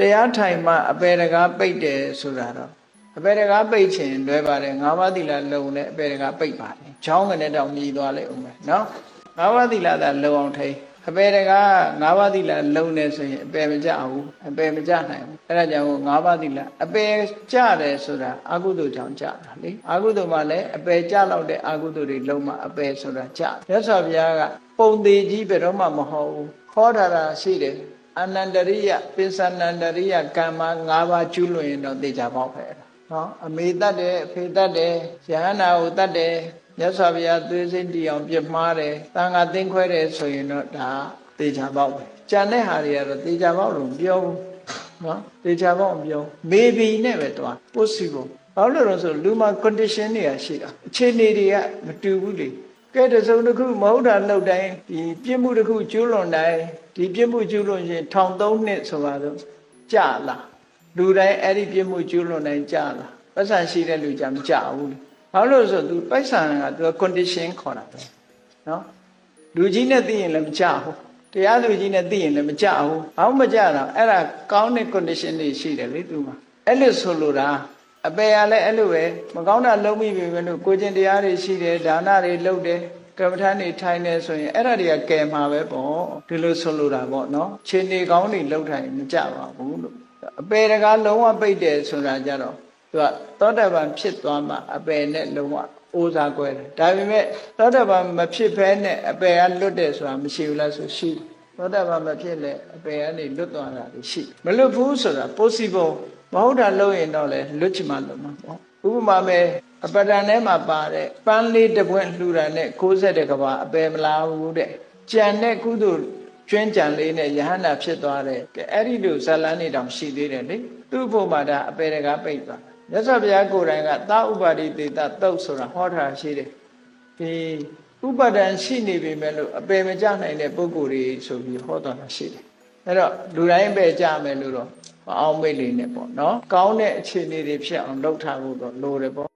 တရားထိုင်မှအပေတကားပိတ်တယ်ဆိုတာတော့အပေတကားပိတ်ခြင်းလွယ်ပါတယ်ငါးပါးသီလလုံနဲ့အပေတကားပိတ်ပါတယ်ချောင်းကနေတောင်မြည်သွားလိုက်အောင်မယ်နော်ငါးပါးသီလသာလုံအောင်ထိအပေတကားငါးပါးသီလလုံနေဆိုရင်အပေမကြဘူးအပေမကြနိုင်ဘူးအဲ့ဒါကြောင့်ငါးပါးသီလအပေကြတယ်ဆိုတာအကုသိုလ်ကြောင့်ကြတာလေအကုသိုလ်မှလည်းအပေကြလောက်တဲ့အကုသိုလ်တွေလုံမှအပေဆိုတာကြတယ်ရသော်ဘုရားကပုံသေးကြီးဘယ်တော့မှမဟုတ်ဘူးခေါ်တာတာရှိတယ် အနန္တရိယပိဿနန္တရိယကမ္မ၅ပါးကျူးလွန်ရင်တော့သိကြပေါက်ပဲနော်အမေတတ်တယ်အဖေတတ်တယ်ယဟနာကိုတတ်တယ်မြတ်စွာဘုရားသွေးစင်းတီအောင်ပြမှားတယ်တန်ခါသိမ့်ခွဲတယ်ဆိုရင်တော့ဒါသိကြပေါက်ပဲကြံတဲ့ဟာတွေကတော့သိကြပေါက်လို့မပြောဘူးနော်သိကြပေါက်မပြောမေဘီနဲ့ပဲတွား possible ဘာလို့လဲဆိုလူမှာ condition တွေကရှိတာအခြေအနေတွေကမတူဘူးလေ ကဲတစုံတစ်ခုမဟုတ်တာလောက်တိုင်းဒီပြစ်မှုတစ်ခုကျူးလွန်တိုင်းဒီပြစ်မှုကျူးလွန်ရင်ထောင်သုံးနှစ်ဆိုပါတော့ကြာလာလူတိုင်းအဲ့ဒီပြစ်မှုကျူးလွန်တိုင်းကြာလာပတ်စံရှိတဲ့လူကြမကြဘူးလေဘာလို့လဲဆိုသူပိုက်ဆံကသူက condition ခေါ်တာပဲနော်လူကြီးနဲ့သိရင်လည်းမကြဘူးတရားလူကြီးနဲ့သိရင်လည်းမကြဘူးဘာမှမကြတော့အဲ့ဒါကောင်းတဲ့ condition တွေရှိတယ်လေသူမှာအဲ့လိုဆိုလိုတာ အပေရလည်းအဲ့လိုပဲမကောင်းတာလုံးမိပြီပဲလို့ကိုကျင်တရားတွေရှိတယ်ဒါနတွေလုပ်တယ်ကမ္မထာနေထိုင်နေဆိုရင်အဲ့ဒါတွေကကယ်မှာပဲပေါ့ဒီလိုဆိုလိုတာပေါ့နော်ခြေနေကောင်းတွေလှုပ်ထိုင်မကြပါဘူးလို့အပေတကားလုံးဝပိတ်တယ်ဆိုတာကြတော့သူကသောတပန်ဖြစ်သွားမှအပေနဲ့လုံးဝအိုးစားကွဲတယ်ဒါပေမဲ့သောတပန်မဖြစ်ဘဲနဲ့အပေကလွတ်တယ်ဆိုတာမရှိဘူးလားဆိုရှိတယ် သောတပန်မဖြစ်လဲအပေကနေလွတ်သွားတာရှိမလွတ်ဘူးဆိုတာ possible မဟုတ်တာလုပ်ရင်တော့လေလွတ်ချင်မှလုပ်မှာပေါ့ဥပမာပဲအပဒံထဲမှာပါတဲ့ပန်းလေးတစ်ပွင့်လှူတာနဲ့60ကဘာအပယ်မလားဘူးတဲ့ကြံတဲ့ကုသိုလ်ကျွင်းကြံလေးနဲ့ယဟန္တာဖြစ်သွားတယ်ကဲအဲ့ဒီလိုဇလန်းနေတောင်ရှိသေးတယ်လေသူ့ဖို့မှာဒါအပယ်တကားပိတ်သွားမြတ်စွာဘုရားကိုယ်တိုင်ကသာဥပါတိတေတသုတ်ဆိုတာဟောထားရှိတယ်ဒီ ဥပါဒံရှိနေပြီမဲ့လို့အပယ်မကြနိုင်တဲ့ပုဂ္ဂိုလ်တွေဆိုပြီးဟောတော်တာရှိတယ်အဲ့တော့လူတိုင်းပဲကြမယ်လို့တော့မအောင်မိတ်လေးနဲ့ပေါ့နော်ကောင်းတဲ့အခြေအနေတွေဖြစ်အောင်လုပ်ထားဖို့တော့လိုတယ်ပေါ့